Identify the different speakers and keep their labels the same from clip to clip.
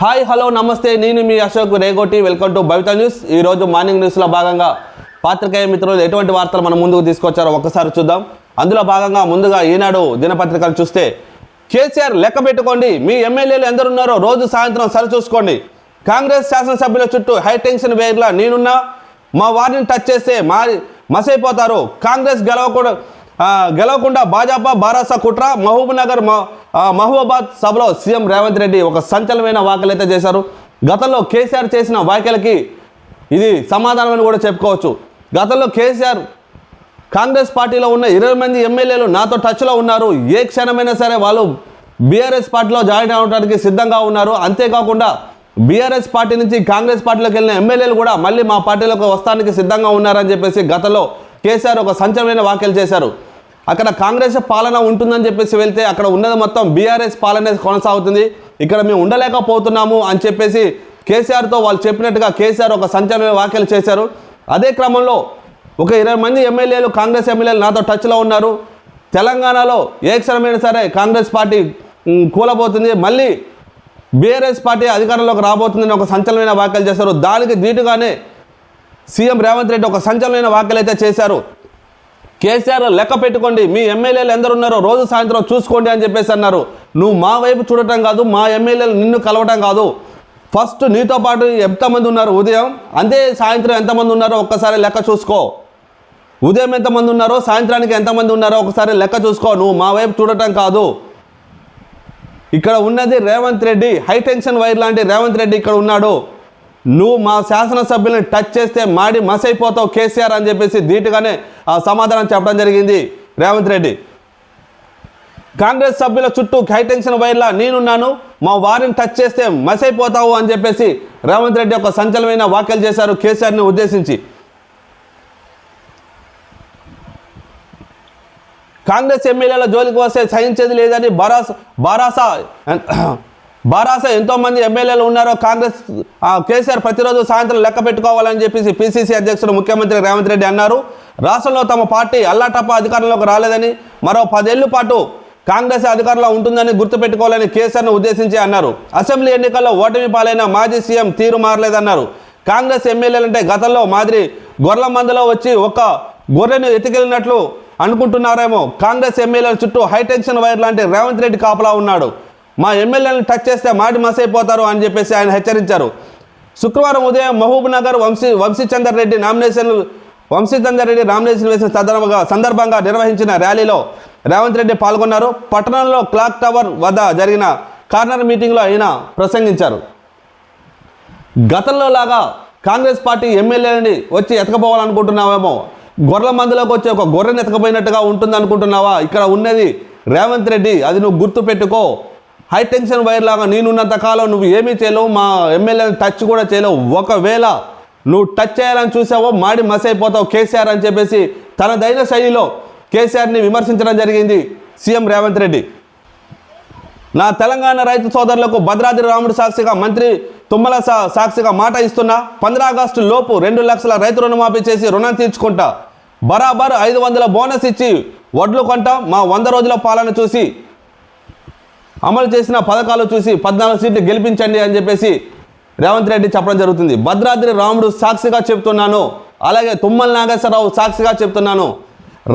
Speaker 1: Hi hello నమస్తే. నేను మీ Ashok Regoti. Welcome to Bhavitha news ఈరోజు మార్నింగ్ న్యూస్లో భాగంగా పాత్రికేయ మిత్రులు ఎటువంటి వార్తలు మనం ముందుకు తీసుకొచ్చారో ఒక్కసారి చూద్దాం. అందులో భాగంగా ముందుగా ఈనాడు దినపత్రికలు చూస్తే కేసీఆర్ లెక్క పెట్టుకోండి. మీ ఎమ్మెల్యేలు ఎందరున్నారో రోజు సాయంత్రం సరిచూసుకోండి కాంగ్రెస్ శాసనసభ్యుల చుట్టూ హై టెన్షన్ వేర్లా నేనున్నా. మా వారిని టచ్ చేస్తే మా మసైపోతారు. కాంగ్రెస్ గెలవకూడదు. గెలవకుండా భాజపా బారాసా కుట్ర మహబూబ్ నగర్ సభలో సీఎం రేవంత్ రెడ్డి ఒక సంచలనమైన వ్యాఖ్యలు అయితే చేశారు. గతంలో కేసీఆర్ చేసిన వ్యాఖ్యలకి ఇది సమాధానం అని కూడా చెప్పుకోవచ్చు. గతంలో కేసీఆర్ కాంగ్రెస్ పార్టీలో ఉన్న ఇరవై మంది ఎమ్మెల్యేలు నాతో టచ్లో ఉన్నారు. ఏ క్షణమైనా సరే వాళ్ళు బీఆర్ఎస్ పార్టీలో జాయిన్ అవడానికి సిద్ధంగా ఉన్నారు. అంతేకాకుండా బీఆర్ఎస్ పార్టీ నుంచి కాంగ్రెస్ పార్టీలోకి వెళ్ళిన ఎమ్మెల్యేలు కూడా మళ్ళీ మా పార్టీలోకి వస్తానికి సిద్ధంగా ఉన్నారని చెప్పేసి గతంలో కేసీఆర్ ఒక సంచలనమైన వ్యాఖ్యలు చేశారు. అక్కడ కాంగ్రెస్ పాలన ఉంటుందని చెప్పేసి వెళ్తే అక్కడ ఉన్నది మొత్తం బీఆర్ఎస్ పాలన కొనసాగుతుంది. ఇక్కడ మేము ఉండలేకపోతున్నాము అని చెప్పేసి కేసీఆర్తో వాళ్ళు చెప్పినట్టుగా కేసీఆర్ ఒక సంచలన వ్యాఖ్యలు చేశారు. అదే క్రమంలో ఒక ఇరవై మంది ఎమ్మెల్యేలు కాంగ్రెస్ ఎమ్మెల్యేలు నాతో టచ్లో ఉన్నారు. తెలంగాణలో ఏ క్షణమైనా సరే కాంగ్రెస్ పార్టీ కూలబోతుంది. మళ్ళీ బీఆర్ఎస్ పార్టీ అధికారంలోకి రాబోతుందని ఒక సంచలనమైన వ్యాఖ్యలు చేశారు. దానికి దీటుగానే సీఎం రేవంత్ రెడ్డి ఒక సంచలనమైన వ్యాఖ్యలు అయితే చేశారు. కేసీఆర్ లెక్క పెట్టుకోండి. మీ ఎమ్మెల్యేలు ఎందరు ఉన్నారో రోజు సాయంత్రం చూసుకోండి అని చెప్పేసి అన్నారు. నువ్వు మా వైపు చూడటం కాదు మా ఎమ్మెల్యేలు నిన్ను కలవటం కాదు. ఫస్ట్ నీతో పాటు ఎంతమంది ఉన్నారు ఉదయం? అంతే సాయంత్రం ఎంతమంది ఉన్నారో ఒక్కసారి లెక్క చూసుకో. ఉదయం ఎంతమంది ఉన్నారో సాయంత్రానికి ఎంతమంది ఉన్నారో ఒకసారి లెక్క చూసుకో. నువ్వు మా వైపు చూడటం కాదు. ఇక్కడ ఉన్నది రేవంత్ రెడ్డి. హైటెన్షన్ వైర్ లాంటి రేవంత్ రెడ్డి ఇక్కడ ఉన్నాడు. నువ్వు మా శాసనసభ్యులను టచ్ చేస్తే మాడి మసైపోతావు కేసీఆర్ అని చెప్పేసి ధీటుగానే ఆ సమాధానం చెప్పడం జరిగింది రేవంత్ రెడ్డి. కాంగ్రెస్ సభ్యుల చుట్టూ హైటెన్షన్ వైర్లా నేనున్నాను మా వారిని టచ్ చేస్తే మసైపోతావు అని చెప్పేసి రేవంత్ రెడ్డి ఒక సంచలనమైన వ్యాఖ్యలు చేశారు కేసీఆర్ని ఉద్దేశించి. కాంగ్రెస్ ఎమ్మెల్యేల జోలికి వస్తే సహించేది లేదని బరాస బరాసా బారాస ఎంతో మంది ఎమ్మెల్యేలు ఉన్నారో కాంగ్రెస్ కేసీఆర్ ప్రతిరోజు సాయంత్రం లెక్క పెట్టుకోవాలని చెప్పేసి పిసిసి అధ్యక్షుడు ముఖ్యమంత్రి రేవంత్ రెడ్డి అన్నారు. రాష్ట్రంలో తమ పార్టీ అల్లాటప్ప అధికారంలోకి రాలేదని మరో పదేళ్ళ పాటు కాంగ్రెస్ అధికారంలో ఉంటుందని గుర్తుపెట్టుకోవాలని కేసీఆర్ను ఉద్దేశించి అన్నారు. అసెంబ్లీ ఎన్నికల్లో ఓటమి పాలైన మాజీ సీఎం తీరు మారలేదన్నారు. కాంగ్రెస్ ఎమ్మెల్యేలంటే గతంలో మాదిరి గొర్రెల మందలో వచ్చి ఒక గొర్రెను ఎతికెళ్ళినట్లు అనుకుంటున్నారేమో. కాంగ్రెస్ ఎమ్మెల్యేల చుట్టూ హైటెన్షన్ వైర్ లాంటి రేవంత్ రెడ్డి కాపలా ఉన్నాడు. ఎమ్మెల్యేలను టచ్ చేస్తే మాటి మసైపోతారు అని చెప్పేసి ఆయన హెచ్చరించారు. శుక్రవారం ఉదయం Mahbubnagar Vamshi Vamshichander Reddy nomination Vamshichander Reddy nomination వేసిన సందర్భంగా సందర్భంగా నిర్వహించిన ర్యాలీలో రేవంత్ రెడ్డి పాల్గొన్నారు. పట్టణంలో క్లాక్ టవర్ వద్ద జరిగిన కార్నర్ మీటింగ్లో ఆయన ప్రసంగించారు. గతంలో లాగా కాంగ్రెస్ పార్టీ ఎమ్మెల్యేని వచ్చి ఎతకపోవాలనుకుంటున్నావేమో గొర్రెల మందులోకి వచ్చి ఒక గొర్రెని ఎతకపోయినట్టుగా ఉంటుంది అనుకుంటున్నావా ఇక్కడ ఉన్నది రేవంత్ రెడ్డి అది నువ్వు గుర్తుపెట్టుకో. హై టెన్షన్ వైర్ లాగా నేనున్నంత కాలం నువ్వు ఏమీ చేయలేవు మా ఎమ్మెల్యేని టచ్ కూడా చేయలేవు. ఒకవేళ నువ్వు టచ్ చేయాలని చూసావో మాడి మసైపోతావు కేసీఆర్ అని చెప్పేసి తనదైన శైలిలో కేసీఆర్ని విమర్శించడం జరిగింది సీఎం రేవంత్ రెడ్డి. నా తెలంగాణ రైతు సోదరులకు భద్రాద్రి రాముడు సాక్షిగా మంత్రి తుమ్మల సా- సాక్షిగా మాట ఇస్తున్నా పంద్ర ఆగస్టు లోపు రెండు లక్షల రైతు రుణమాఫీ చేసి రుణం తీర్చుకుంటా. బరాబర్ ఐదు వందల బోనస్ ఇచ్చి వడ్లు కొంటాం మా వంద రోజుల పాలన చూసి అమలు చేసిన పథకాలు చూసి పద్నాలుగు సీట్లు గెలిపించండి అని చెప్పేసి రేవంత్ రెడ్డి చెప్పడం జరుగుతుంది. భద్రాద్రి రాముడు సాక్షిగా చెప్తున్నాను. అలాగే తుమ్మల నాగేశ్వరరావు సాక్షిగా చెప్తున్నాను.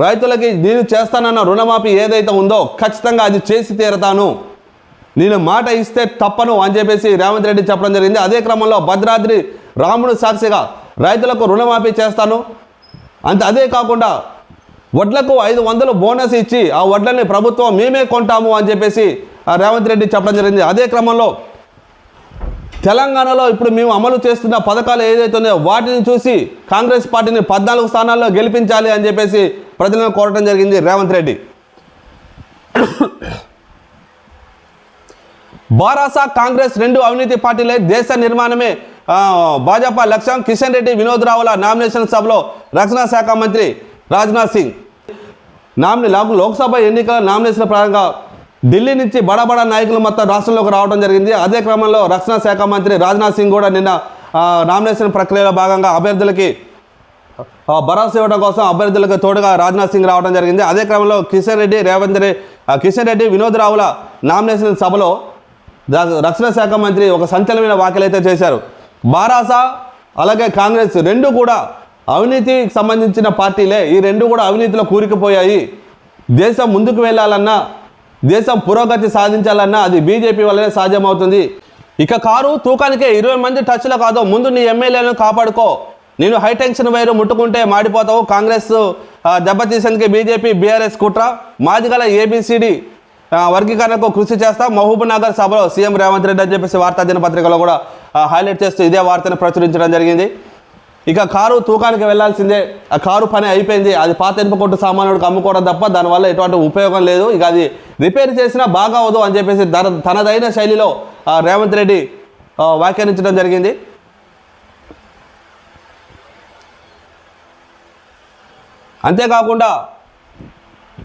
Speaker 1: రైతులకి నేను చేస్తానన్న రుణమాఫీ ఏదైతే ఉందో ఖచ్చితంగా అది చేసి తీరతాను. నేను మాట ఇస్తే తప్పను అని చెప్పేసి రేవంత్ రెడ్డి చెప్పడం జరిగింది. అదే క్రమంలో భద్రాద్రి రాముడు సాక్షిగా రైతులకు రుణమాఫీ చేస్తాను. అంతే అదే కాకుండా వడ్లకు ఐదు వందలు బోనస్ ఇచ్చి ఆ వడ్లని ప్రభుత్వం మేమే కొంటాము అని చెప్పేసి రేవంత్ రెడ్డి చెప్పడం జరిగింది. అదే క్రమంలో తెలంగాణలో ఇప్పుడు మేము అమలు చేస్తున్న పథకాలు ఏదైతే ఉన్నాయో వాటిని చూసి కాంగ్రెస్ పార్టీని పద్నాలుగు స్థానాల్లో గెలిపించాలి అని చెప్పేసి ప్రజలను కోరటం జరిగింది రేవంత్ రెడ్డి. బారాసా కాంగ్రెస్ రెండు అవినీతి పార్టీలే దేశ నిర్మాణమే భాజపా లక్ష్యం కిషన్ రెడ్డి వినోద్ రావుల నామినేషన్ సభలో రక్షణ శాఖ మంత్రి రాజ్నాథ్ సింగ్. నామిని లోక్సభ ఎన్నికల నామినేషన్ ప్రారంభంగా ఢిల్లీ నుంచి బడా బడా నాయకులు మొత్తం రాష్ట్రంలోకి రావడం జరిగింది. అదే క్రమంలో రక్షణ శాఖ మంత్రి రాజ్నాథ్ సింగ్ కూడా నిన్న నామినేషన్ ప్రక్రియలో భాగంగా అభ్యర్థులకి భరోసా ఇవ్వడం కోసం అభ్యర్థులకు తోడుగా రాజ్నాథ్ సింగ్ రావడం జరిగింది. అదే క్రమంలో కిషన్ రెడ్డి రేవంత్ రెడ్డి కిషన్ రెడ్డి వినోద్ రావుల నామినేషన్ సభలో రక్షణ శాఖ మంత్రి ఒక సంచలనమైన వ్యాఖ్యలు అయితే చేశారు. బారాసా అలాగే కాంగ్రెస్ రెండు కూడా అవినీతికి సంబంధించిన పార్టీలే. ఈ రెండు కూడా అవినీతిలో కూరుకుపోయాయి. దేశం ముందుకు వెళ్ళాలన్నా దేశం పురోగతి సాధించాలన్నా అది బీజేపీ వల్లనే సాధ్యమవుతుంది. ఇక కారు తూకానికే ఇరవై మంది టచ్లో కాదు ముందు నీ ఎమ్మెల్యేలను కాపాడుకో. నేను హైటెన్షన్ వైరు ముట్టుకుంటే మాడిపోతావు. కాంగ్రెస్ దెబ్బతీసేందుకు బీజేపీ బీఆర్ఎస్ కుట్ర. మాదిగల ఏబిసిడి వర్గీకరణకు కృషి చేస్తా. మహబూబ్ నగర్ సభలో సీఎం రేవంత్ రెడ్డి అని చెప్పేసి వార్తా దినపత్రికలో కూడా హైలైట్ చేస్తూ ఇదే వార్తను ప్రచురించడం జరిగింది. ఇక కారు తూకానికి వెళ్ళాల్సిందే. ఆ కారు పని అయిపోయింది. అది పాత ఇనుప కొట్టు సామానుడికి అమ్ముకోవడం తప్ప దానివల్ల ఎటువంటి ఉపయోగం లేదు. ఇక అది రిపేర్ చేసినా బాగా అవదు అని చెప్పేసి తన తనదైన శైలిలో రేవంత్ రెడ్డి వ్యాఖ్యానించడం జరిగింది. అంతేకాకుండా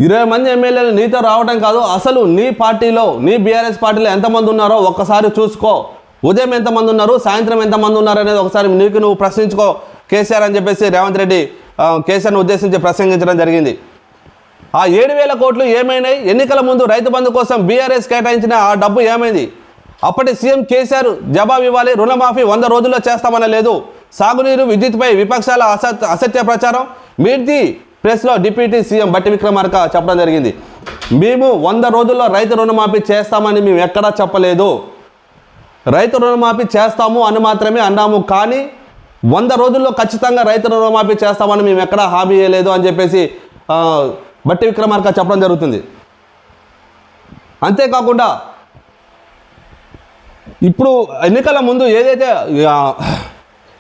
Speaker 1: ఇరవై మంది ఎమ్మెల్యేలు నీతో రావడం కాదు. అసలు నీ పార్టీలో నీ బీఆర్ఎస్ పార్టీలో ఎంతమంది ఉన్నారో ఒక్కసారి చూసుకో. ఉదయం ఎంతమంది ఉన్నారు? సాయంత్రం ఎంతమంది ఉన్నారు అనేది ఒకసారి నీకు నువ్వు ప్రశ్నించుకో. కేసీఆర్ అని చెప్పేసి రేవంత్ రెడ్డి కేసీఆర్ని ఉద్దేశించి ప్రసంగించడం జరిగింది. ఆ ఏడు వేల కోట్లు ఏమైనాయి? ఎన్నికల ముందు రైతు బంధు కోసం బీఆర్ఎస్ కేటాయించిన ఆ డబ్బు ఏమైంది? అప్పటి సీఎం కేసీఆర్ జవాబు ఇవ్వాలి రుణమాఫీ వంద రోజుల్లో చేస్తామనలేదు సాగునీరు విద్యుత్పై విపక్షాల అసత్ అసత్య ప్రచారం. మీర్తి ప్రెస్లో డిప్యూటీ సీఎం బట్టి విక్రమార్క చెప్పడం జరిగింది. మేము వంద రోజుల్లో రైతు రుణమాఫీ చేస్తామని మేము ఎక్కడా చెప్పలేదు. రైతు రుణమాఫీ చేస్తాము అని మాత్రమే అన్నాము. కానీ వంద రోజుల్లో ఖచ్చితంగా రైతు రుణమాఫీ చేస్తామని మేము ఎక్కడా హామీ చేయలేదు అని చెప్పేసి బట్టి విక్రమార్క చెప్పడం జరుగుతుంది. అంతేకాకుండా ఇప్పుడు ఎన్నికల ముందు ఏదైతే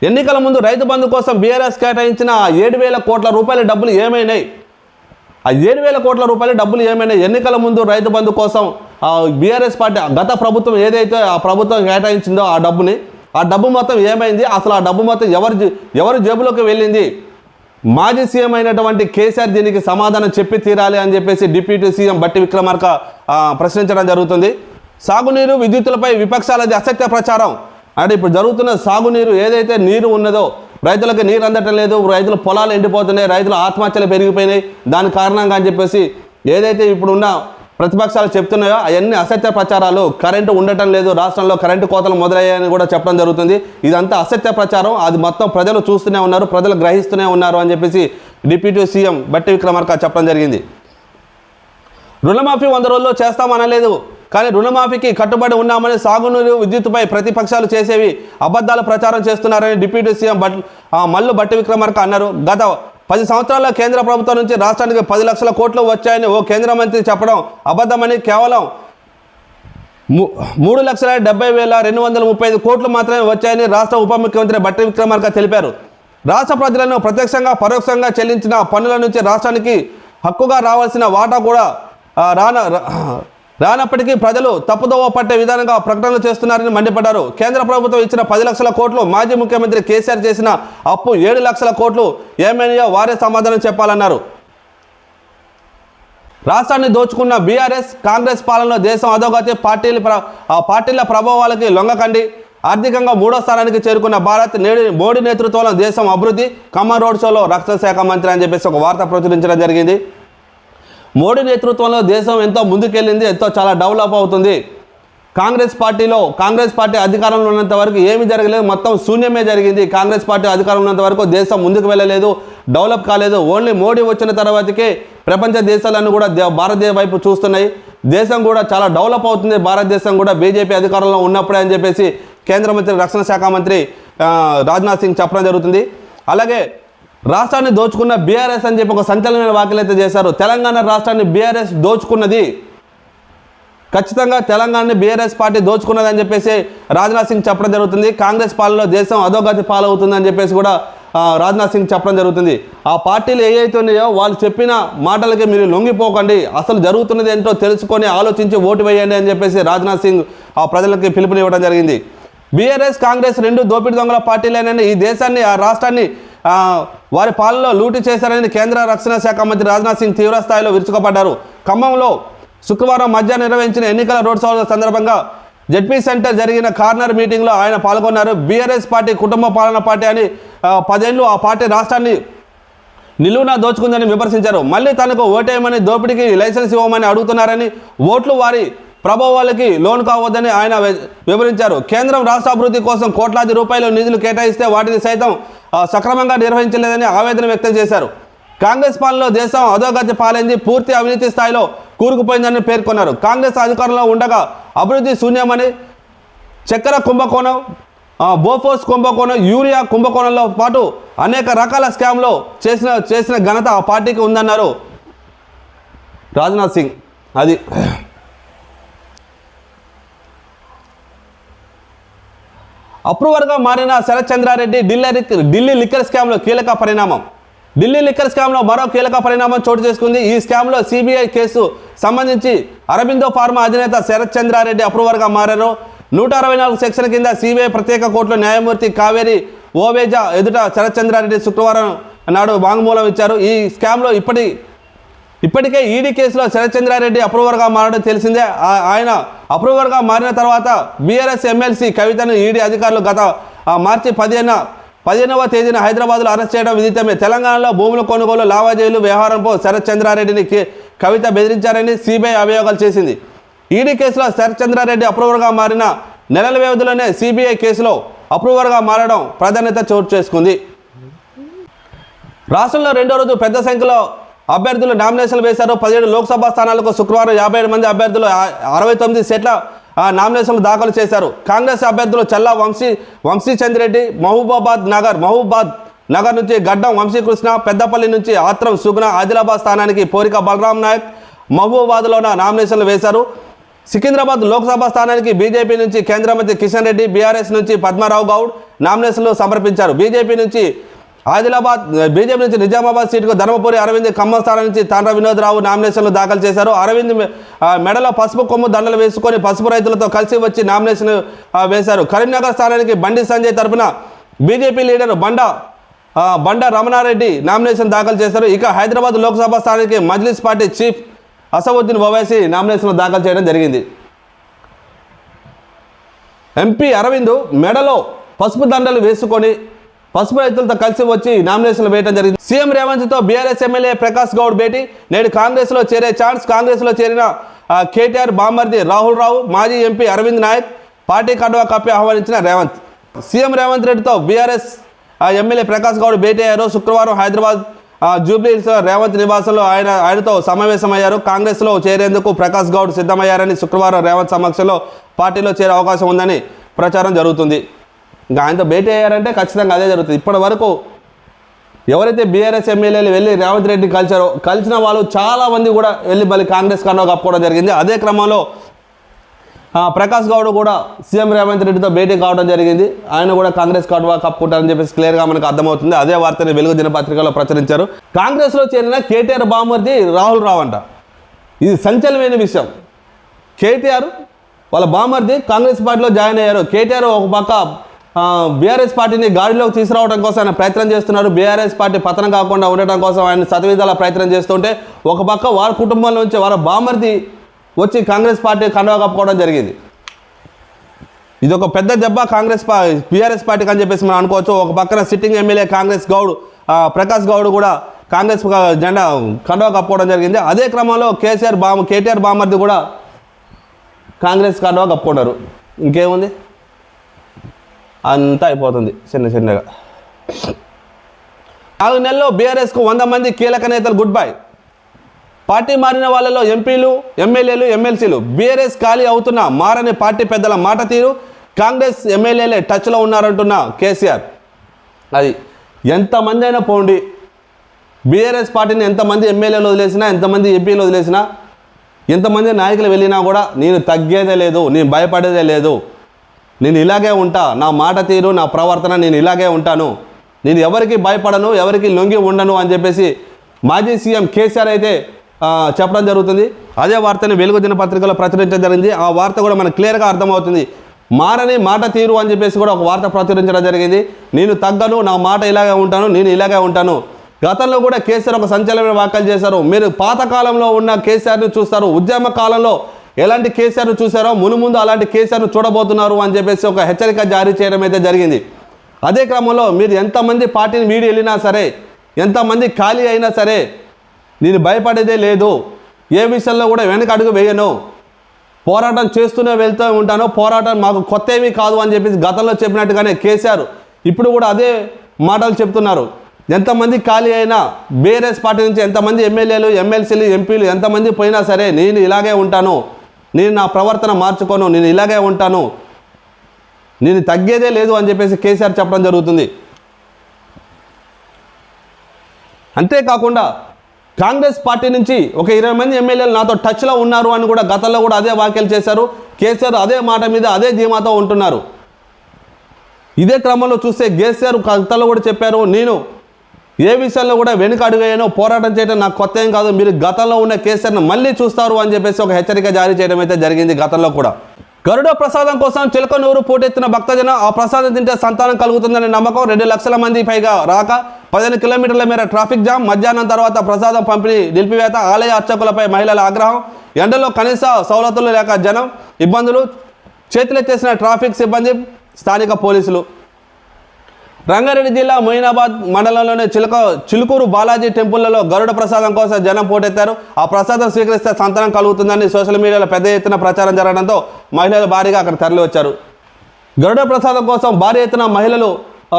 Speaker 1: ఎన్నికల ముందు రైతు బంధు కోసం బీఆర్ఎస్ కేటాయించిన ఏడు వేల కోట్ల రూపాయల డబ్బులు ఏమైనాయి? ఏడు వేల కోట్ల రూపాయల డబ్బులు ఏమైనా ఎన్నికల ముందు రైతు బంధు కోసం బీఆర్ఎస్ పార్టీ గత ప్రభుత్వం ఏదైతే ఆ ప్రభుత్వం కేటాయించిందో ఆ డబ్బుని ఆ డబ్బు మొత్తం ఏమైంది? అసలు ఆ డబ్బు మొత్తం ఎవరి ఎవరి జేబులోకి వెళ్ళింది? మాజీ సీఎం అయినటువంటి కేసీఆర్ దీనికి సమాధానం చెప్పి తీరాలి అని చెప్పేసి డిప్యూటీ సీఎం బట్టి విక్రమార్క ప్రశ్నించడం జరుగుతుంది. సాగునీరు విద్యుత్తులపై విపక్షాలది అసత్య ప్రచారం. అంటే ఇప్పుడు జరుగుతున్న సాగునీరు ఏదైతే నీరు ఉన్నదో రైతులకు నీరు అందటం లేదు రైతుల పొలాలు ఎండిపోతున్నాయి రైతుల ఆత్మహత్యలు పెరిగిపోయినాయి. దాని కారణంగా అని చెప్పేసి ఏదైతే ఇప్పుడున్న ప్రతిపక్షాలు చెప్తున్నాయో అవన్నీ అసత్య ప్రచారాలు. కరెంటు ఉండటం లేదు రాష్ట్రంలో కరెంటు కోతలు మొదలయ్యాయని కూడా చెప్పడం జరుగుతుంది. ఇదంతా అసత్య ప్రచారం. అది మొత్తం ప్రజలు చూస్తూనే ఉన్నారు ప్రజలు గ్రహిస్తూనే ఉన్నారు అని చెప్పేసి డిప్యూటీ సీఎం బట్టి విక్రమార్క చెప్పడం జరిగింది. రుణమాఫీ వంద రోజుల్లో చేస్తామనలేదు. కానీ రుణమాఫీకి కట్టుబడి ఉన్నామని సాగునీరు విద్యుత్తుపై ప్రతిపక్షాలు చేసేవి అబద్ధాలు ప్రచారం చేస్తున్నారని డిప్యూటీ సీఎం బట్ మల్లు బట్టి విక్రమార్క అన్నారు. గత పది సంవత్సరాల కేంద్ర ప్రభుత్వం నుంచి రాష్ట్రానికి పది లక్షల కోట్లు వచ్చాయని ఓ కేంద్ర మంత్రి చెప్పడం అబద్ధమని కేవలం మూడు లక్షల డెబ్బై వేల రెండు వందల ముప్పై ఐదు కోట్లు మాత్రమే వచ్చాయని రాష్ట్ర ఉప ముఖ్యమంత్రి బట్టి విక్రమార్క తెలిపారు. రాష్ట్ర ప్రజలను ప్రత్యక్షంగా పరోక్షంగా చెల్లించిన పన్నుల నుంచి రాష్ట్రానికి హక్కుగా రావాల్సిన వాటా కూడా రాన రానప్పటికీ ప్రజలు తప్పుదోవ పట్టే విధానంగా ప్రకటనలు చేస్తున్నారని మండిపడ్డారు. కేంద్ర ప్రభుత్వం ఇచ్చిన పది లక్షల కోట్లు మాజీ ముఖ్యమంత్రి కేసీఆర్ చేసిన అప్పు ఏడు లక్షల కోట్లు ఏమైనాయో వారే సమాధానం చెప్పాలన్నారు. రాష్ట్రాన్ని దోచుకున్న బీఆర్ఎస్ కాంగ్రెస్ పాలనలో దేశం అధోగతి పార్టీల పార్టీల ప్రభావాలకి లొంగకండి. ఆర్థికంగా మూడో స్థానానికి చేరుకున్న భారత్ నేడు మోడీ నేతృత్వంలో దేశం అభివృద్ధి ఖమ్మం రోడ్ షోలో రక్షణ శాఖ మంత్రి అని చెప్పేసి ఒక వార్త ప్రచురించడం జరిగింది. మోడీ నేతృత్వంలో దేశం ఎంతో ముందుకెళ్ళింది ఎంతో చాలా డెవలప్ అవుతుంది. కాంగ్రెస్ పార్టీలో కాంగ్రెస్ పార్టీ అధికారంలో ఉన్నంత వరకు ఏమి జరగలేదు మొత్తం శూన్యమే జరిగింది. కాంగ్రెస్ పార్టీ అధికారంలో ఉన్నంత వరకు దేశం ముందుకు వెళ్ళలేదు డెవలప్ కాలేదు. ఓన్లీ మోడీ వచ్చిన తర్వాతకే ప్రపంచ దేశాలను కూడా భారతదేశ వైపు చూస్తున్నాయి. దేశం కూడా చాలా డెవలప్ అవుతుంది. భారతదేశం కూడా బీజేపీ అధికారంలో ఉన్నప్పుడే అని చెప్పేసి కేంద్ర మంత్రి రక్షణ శాఖ మంత్రి రాజ్నాథ్ సింగ్ చెప్పడం జరుగుతుంది. అలాగే రాష్ట్రాన్ని దోచుకున్న బీఆర్ఎస్ అని చెప్పి ఒక సంచలనమైన వ్యాఖ్యలు అయితే చేశారు. తెలంగాణ రాష్ట్రాన్ని బీఆర్ఎస్ దోచుకున్నది. ఖచ్చితంగా తెలంగాణని బీఆర్ఎస్ పార్టీ దోచుకున్నదని చెప్పేసి రాజ్నాథ్ సింగ్ చెప్పడం జరుగుతుంది. కాంగ్రెస్ పాలనలో దేశం అధోగతి పాలవుతుందని చెప్పేసి కూడా రాజ్నాథ్ సింగ్ చెప్పడం జరుగుతుంది. ఆ పార్టీలు ఏవైతే ఉన్నాయో వాళ్ళు చెప్పిన మాటలకి మీరు లొంగిపోకండి. అసలు జరుగుతున్నది ఏంటో తెలుసుకొని ఆలోచించి ఓటు వేయండి అని చెప్పేసి రాజ్నాథ్ సింగ్ ఆ ప్రజలకి పిలుపునివ్వడం జరిగింది. బీఆర్ఎస్ కాంగ్రెస్ రెండు దోపిడి దొంగల పార్టీలైన ఈ దేశాన్ని ఆ రాష్ట్రాన్ని వారి పాలనలో లూటు చేశారని కేంద్ర రక్షణ శాఖ మంత్రి రాజ్నాథ్ సింగ్ తీవ్రస్థాయిలో విరుచుకుపడ్డారు. ఖమ్మంలో శుక్రవారం మధ్యాహ్నం నిర్వహించిన ఎన్నికల రోడ్ షో సందర్భంగా జడ్పీ సెంటర్ జరిగిన కార్నర్ మీటింగ్లో ఆయన పాల్గొన్నారు. బీఆర్ఎస్ పార్టీ కుటుంబ పాలన పార్టీ అని పదేళ్ళు ఆ పార్టీ రాష్ట్రాన్ని నిలువున దోచుకుందని విమర్శించారు. మళ్ళీ తనకు ఓటేయమని దోపిడీకి లైసెన్స్ ఇవ్వమని అడుగుతున్నారని ఓట్లు వారి ప్రభావ వాళ్ళకి లోన్ కావద్దని ఆయన వివరించారు. కేంద్రం రాష్ట్ర అభివృద్ధి కోసం కోట్లాది రూపాయలు నిధులు కేటాయిస్తే వాటిని సైతం సక్రమంగా నిర్వహించలేదని ఆవేదన వ్యక్తం చేశారు. కాంగ్రెస్ పాలనలో దేశం అధోగతి పాలైంది పూర్తి అవినీతి స్థాయిలో కూరుకుపోయిందని పేర్కొన్నారు. కాంగ్రెస్ అధికారంలో ఉండగా అభివృద్ధి శూన్యమని చక్కెర కుంభకోణం బోఫోర్స్ బోఫోస్ కుంభకోణం యూరియా కుంభకోణంలో పాటు అనేక రకాల స్కామ్లో చేసిన చేసిన ఘనత ఆ పార్టీకి ఉందన్నారు. రాజ్నాథ్ సింగ్ అది అప్రూవర్గా మారిన శరత్ చంద్రారెడ్డి ఢిల్లీ ఢిల్లీ లిక్కర్ స్కామ్లో కీలక పరిణామం. ఢిల్లీ లిక్కర్ స్కామ్లో మరో కీలక పరిణామం చోటు చేసుకుంది. ఈ స్కామ్లో సిబిఐ కేసు సంబంధించి అరబిందో ఫార్మా అధినేత శరత్ చంద్రారెడ్డి అప్రూవర్గా మారారు. నూట అరవై నాలుగు సెక్షన్ కింద సిబిఐ ప్రత్యేక కోర్టులో న్యాయమూర్తి కావేరి ఓవేజా ఎదుట శరత్ చంద్రారెడ్డి శుక్రవారం నాడు వాంగ్మూలం ఇచ్చారు. ఈ స్కామ్లో ఇప్పటి ఇప్పటికే ఈడీ కేసులో శరత్చంద్రారెడ్డి అప్రూవర్గా మారడం తెలిసిందే. ఆయన అప్రూవర్గా మారిన తర్వాత బీఆర్ఎస్ ఎమ్మెల్సీ కవితను ఈడీ అధికారులు గత ఆ, మార్చి పదిహేన పదిహేనవ తేదీన హైదరాబాద్లో అరెస్ట్ చేయడం విదితమే. తెలంగాణలో భూముల కొనుగోలు లావాదేవీలు వ్యవహారంపై శరత్చంద్రారెడ్డిని కే- కవిత బెదిరించారని సిబిఐ అభియోగాలు చేసింది. ఈడీ కేసులో శరత్చంద్రారెడ్డి అప్రూవర్గా మారిన నెలల వ్యవధిలోనే సిబిఐ కేసులో అప్రూవర్గా మారడం ప్రాధాన్యత చోటు చేసుకుంది. రాష్ట్రంలో రెండో రోజు పెద్ద సంఖ్యలో అభ్యర్థులు నామినేషన్లు వేశారు. పదిహేడు లోక్సభ స్థానాలకు శుక్రవారం యాభై ఏడు మంది అభ్యర్థులు అరవై తొమ్మిది సీట్ల నామినేషన్లు దాఖలు చేశారు. కాంగ్రెస్ అభ్యర్థులు చల్లా వంశీ వంశీ చంద్రెడ్డి మహబూబాబాద్ నగర్ మహబూబాద్ నగర్ నుంచి గడ్డం వంశీకృష్ణ పెద్దపల్లి నుంచి ఆత్రం సుగుణ ఆదిలాబాద్ స్థానానికి పోరిక బలరాం నాయక్ మహబూబాబాద్లోన నామినేషన్లు వేశారు. సికింద్రాబాద్ లోక్సభ స్థానానికి బీజేపీ నుంచి కేంద్ర మంత్రి కిషన్ రెడ్డి బీఆర్ఎస్ నుంచి పద్మారావు గౌడ్ నామినేషన్లు సమర్పించారు. బీజేపీ నుంచి ఆదిలాబాద్ బీజేపీ నుంచి నిజామాబాద్ సీటుకు ధర్మపురి అరవింద్ ఖమ్మం స్థానం నుంచి తాండ్ర వినోద్రావు నామినేషన్లు దాఖలు చేశారు. అరవింద్ మెడలో పసుపు కొమ్ము దండలు వేసుకొని పసుపు రైతులతో కలిసి వచ్చి నామినేషన్ వేశారు. కరీంనగర్ స్థానానికి బండి సంజయ్ తరఫున బీజేపీ లీడర్ బండ బండ రమణారెడ్డి నామినేషన్ దాఖలు చేశారు. ఇక హైదరాబాద్ లోక్సభ స్థానానికి Majlis party chief Asaduddin Owaisi nomination దాఖలు చేయడం జరిగింది. ఎంపీ అరవింద్ మెడలో పసుపు దండలు వేసుకొని పసుపు రైతులతో కలిసి వచ్చి నామినేషన్లు వేయడం జరిగింది. సీఎం రేవంత్తో బీఆర్ఎస్ ఎమ్మెల్యే ప్రకాష్ గౌడ్ భేటీ. నేడు కాంగ్రెస్లో చేరే ఛాన్స్ కాంగ్రెస్లో చేరిన కేటీఆర్ బామర్ది రాహుల్ రావు మాజీ ఎంపీ అరవింద్ నాయక్ పార్టీ కండువా కప్పి ఆహ్వానించిన రేవంత్. సీఎం రేవంత్ రెడ్డితో బీఆర్ఎస్ ఎమ్మెల్యే ప్రకాష్ గౌడ్ భేటీ అయ్యారు. శుక్రవారం హైదరాబాద్ జూబ్లీహిల్స్ రేవంత్ నివాసంలో ఆయన ఆయనతో సమావేశమయ్యారు. కాంగ్రెస్లో చేరేందుకు ప్రకాష్ గౌడ్ సిద్ధమయ్యారని శుక్రవారం రేవంత్ సమక్షంలో పార్టీలో చేరే అవకాశం ఉందని ప్రచారం జరుగుతుంది. ఇంకా ఆయనతో భేటీ అయ్యారంటే ఖచ్చితంగా అదే జరుగుతుంది. ఇప్పటి వరకు ఎవరైతే బీఆర్ఎస్ ఎమ్మెల్యేలు వెళ్ళి రేవంత్ రెడ్డి కలిచారో కలిసిన వాళ్ళు చాలా మంది కూడా వెళ్ళి మళ్ళీ కాంగ్రెస్ కన్నా కప్పుకోవడం జరిగింది. అదే క్రమంలో ప్రకాష్ గౌడ్ కూడా సీఎం రేవంత్ రెడ్డితో భేటీ కావడం జరిగింది. ఆయన కూడా కాంగ్రెస్ కడువా కప్పుకుంటారని చెప్పేసి క్లియర్గా మనకు అర్థమవుతుంది. అదే వార్తని వెలుగు దినపత్రికలో ప్రచురించారు. కాంగ్రెస్లో చేరిన కేటీఆర్ బామర్ది రాహుల్ రావు అంట ఇది సంచలనమైన విషయం. కేటీఆర్ వాళ్ళ బామర్ది కాంగ్రెస్ పార్టీలో జాయిన్ అయ్యారు. కేటీఆర్ ఒక పక్క బీఆర్ఎస్ పార్టీని గాడిలోకి తీసుకురావడం కోసం ఆయన ప్రయత్నం చేస్తున్నారు. బీఆర్ఎస్ పార్టీ పతనం కాకుండా ఉండటం కోసం ఆయన సతవిధాల ప్రయత్నం చేస్తుంటే ఒక పక్క వారి కుటుంబంలో నుంచి వాళ్ళ బామర్ది వచ్చి కాంగ్రెస్ పార్టీ కండవ కప్పుకోవడం జరిగింది. ఇది ఒక పెద్ద దెబ్బ కాంగ్రెస్ పా బీఆర్ఎస్ పార్టీకి అని చెప్పేసి మనం అనుకోవచ్చు. ఒక పక్కన సిట్టింగ్ ఎమ్మెల్యే కాంగ్రెస్ గౌడ్ ప్రకాష్ గౌడ్ కూడా కాంగ్రెస్ జెండా కండవ కప్పుకోవడం జరిగింది. అదే క్రమంలో కేసీఆర్ బామ కేటీఆర్ బామర్ది కూడా కాంగ్రెస్ కండవ కప్పుకున్నారు. ఇంకేముంది? అంతా అయిపోతుంది చిన్న చిన్నగా. నాలుగు నెలల్లో బీఆర్ఎస్కు వంద మంది కీలక నేతలు గుడ్ బై. పార్టీ మారిన వాళ్ళలో ఎంపీలు ఎమ్మెల్యేలు ఎమ్మెల్సీలు. బీఆర్ఎస్ ఖాళీ అవుతున్న మారని పార్టీ పెద్దల మాట తీరు కాంగ్రెస్ ఎమ్మెల్యేలే టచ్లో ఉన్నారంటున్న కేసీఆర్. అది ఎంతమంది అయినా పోండి. బీఆర్ఎస్ పార్టీని ఎంతమంది ఎమ్మెల్యేలు వదిలేసినా ఎంతమంది ఎంపీలు వదిలేసినా ఎంతమంది నాయకులు వెళ్ళినా కూడా నేను తగ్గేదే లేదు నేను భయపడేదే లేదు. నేను ఇలాగే ఉంటా నా మాట తీరు నా ప్రవర్తన నేను ఇలాగే ఉంటాను. నేను ఎవరికి భయపడను ఎవరికి లొంగి ఉండను అని చెప్పేసి మాజీ సీఎం కేసీఆర్ అయితే చెప్పడం జరుగుతుంది. అదే వార్తని వెలుగు దినపత్రికలో ప్రచురించడం జరిగింది. ఆ వార్త కూడా మనకు క్లియర్గా అర్థమవుతుంది. మారని మాట తీరు అని చెప్పేసి కూడా ఒక వార్త ప్రచురించడం జరిగింది. నేను తగ్గను నా మాట ఇలాగే ఉంటాను నేను ఇలాగే ఉంటాను. గతంలో కూడా కేసీఆర్ ఒక సంచలన వ్యాఖ్యలు చేశారు. మీరు పాతకాలంలో ఉన్న కేసీఆర్ని చూస్తారు. ఉద్యమ కాలంలో ఎలాంటి కేసీఆర్ను చూసారో మునుముందు అలాంటి కేసీఆర్ను చూడబోతున్నారు అని చెప్పేసి ఒక హెచ్చరిక జారీ చేయడం అయితే జరిగింది. అదే క్రమంలో మీరు ఎంతమంది పార్టీని వీడి వెళ్ళినా సరే ఎంతమంది ఖాళీ అయినా సరే నేను భయపడేదే లేదు. ఏ విషయంలో కూడా వెనక అడుగు వేయను. పోరాటం చేస్తూనే వెళ్తూ ఉంటాను. పోరాటం మాకు కొత్త ఏమీ కాదు అని చెప్పేసి గతంలో చెప్పినట్టుగానే కేసీఆర్ ఇప్పుడు కూడా అదే మాటలు చెప్తున్నారు. ఎంతమంది ఖాళీ అయినా బీఆర్ఎస్ పార్టీ నుంచి ఎంతమంది ఎమ్మెల్యేలు ఎమ్మెల్సీలు ఎంపీలు ఎంతమంది పోయినా సరే నేను ఇలాగే ఉంటాను. నేను నా ప్రవర్తన మార్చుకోను నేను ఇలాగే ఉంటాను. నేను తగ్గేదే లేదు అని చెప్పేసి కేసీఆర్ చెప్పడం జరుగుతుంది. అంతేకాకుండా కాంగ్రెస్ పార్టీ నుంచి ఒక ఇరవై మంది ఎమ్మెల్యేలు నాతో టచ్లో ఉన్నారు అని కూడా గతంలో కూడా అదే వ్యాఖ్యలు చేశారు. కేసీఆర్ అదే మాట మీద అదే ధీమాతో ఉంటున్నారు. ఇదే క్రమంలో చూస్తే కేసీఆర్ గతంలో కూడా చెప్పారు నేను ఏ విషయంలో కూడా వెనుక అడుగయ్యానో పోరాటం చేయడం నాకు కొత్త ఏం కాదు. మీరు గతంలో ఉన్న కేసీఆర్ను మళ్ళీ చూస్తారు అని చెప్పేసి ఒక హెచ్చరిక జారీ చేయడం అయితే జరిగింది గతంలో కూడా. గరుడ ప్రసాదం కోసం చిలకనూరు పోటెత్తిన భక్తజన ఆ ప్రసాదం తింటే సంతానం కలుగుతుందనే నమ్మకం రెండు లక్షల మంది పైగా రాక పదిహేను కిలోమీటర్ల మేర ట్రాఫిక్ జామ్ మధ్యాహ్నం తర్వాత ప్రసాదం పంపిణీ నిలిపివేత ఆలయ అర్చకులపై మహిళల ఆగ్రహం ఎండలో కనీస సౌలతులు లేక జనం ఇబ్బందులు చేతులెత్తేసిన ట్రాఫిక్ సిబ్బంది స్థానిక పోలీసులు. రంగారెడ్డి జిల్లా మొయినాబాద్ మండలంలోని చిలుక చిలుకూరు బాలాజీ టెంపుల్లలో గరుడ ప్రసాదం కోసం జనం పోటెత్తారు. ఆ ప్రసాదం స్వీకరిస్తే సంతానం కలుగుతుందని సోషల్ మీడియాలో పెద్ద ఎత్తున ప్రచారం జరగడంతో మహిళలు భారీగా అక్కడ తరలి వచ్చారు గరుడ ప్రసాదం కోసం భారీ ఎత్తున మహిళలు ఆ,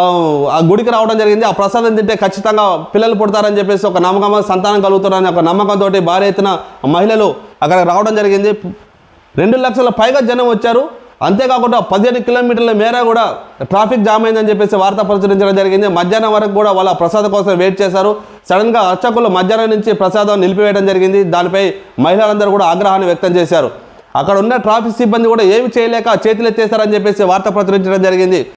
Speaker 1: ఆ గుడికి రావడం జరిగింది. ఆ ప్రసాదం తింటే ఖచ్చితంగా పిల్లలు పుడతారని చెప్పేసి ఒక నమ్మకం సంతానం కలుగుతారని ఒక నమ్మకంతో భారీ ఎత్తున మహిళలు అక్కడ రావడం జరిగింది. రెండు లక్షల పైగా జనం వచ్చారు. అంతేకాకుండా పదిహేను కిలోమీటర్ల మేర కూడా ట్రాఫిక్ జామ్ అయిందని చెప్పేసి వార్త ప్రచురించడం జరిగింది. మధ్యాహ్నం వరకు కూడా వాళ్ళ ప్రసాదం కోసం వెయిట్ చేశారు. సడన్గా అర్చకులు మధ్యాహ్నం నుంచి ప్రసాదం నిలిపివేయడం జరిగింది. దానిపై మహిళలందరూ కూడా ఆగ్రహాన్ని వ్యక్తం చేశారు. అక్కడ ఉన్న ట్రాఫిక్ సిబ్బంది కూడా ఏమి చేయలేక చేతులు ఎత్తేస్తారని చెప్పేసి వార్త ప్రచురించడం జరిగింది.